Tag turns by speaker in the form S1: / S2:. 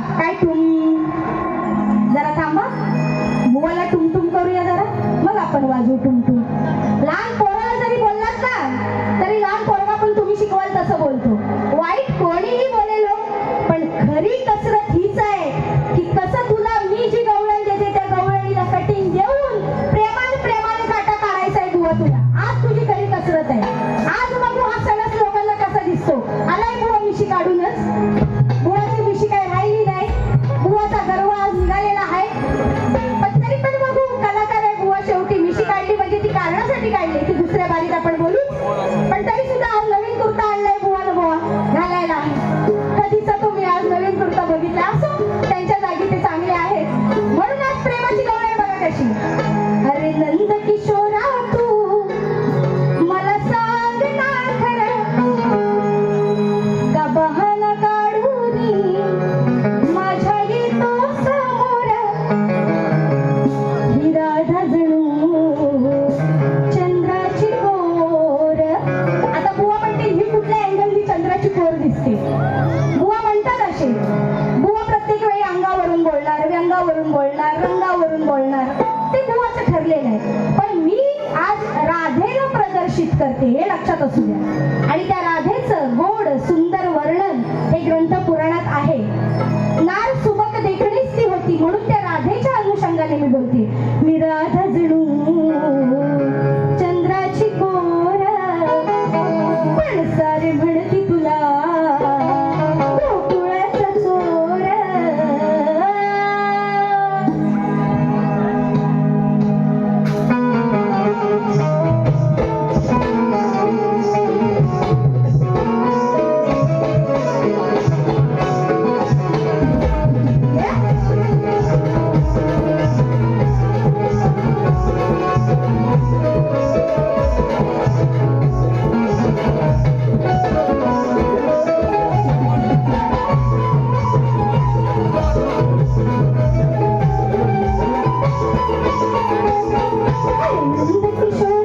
S1: काय तुम जरा थांबा. बुवाला टुमटुम करूया जरा. मग आपण वाजू टुमटुम बोलणार रंगावरून बोलणार ते तेव्हाच ठरलेलं आहे. पण मी आज राधेला प्रदर्शित करते हे लक्षात असू द्या. आणि त्या राधेचं गोड Thank you.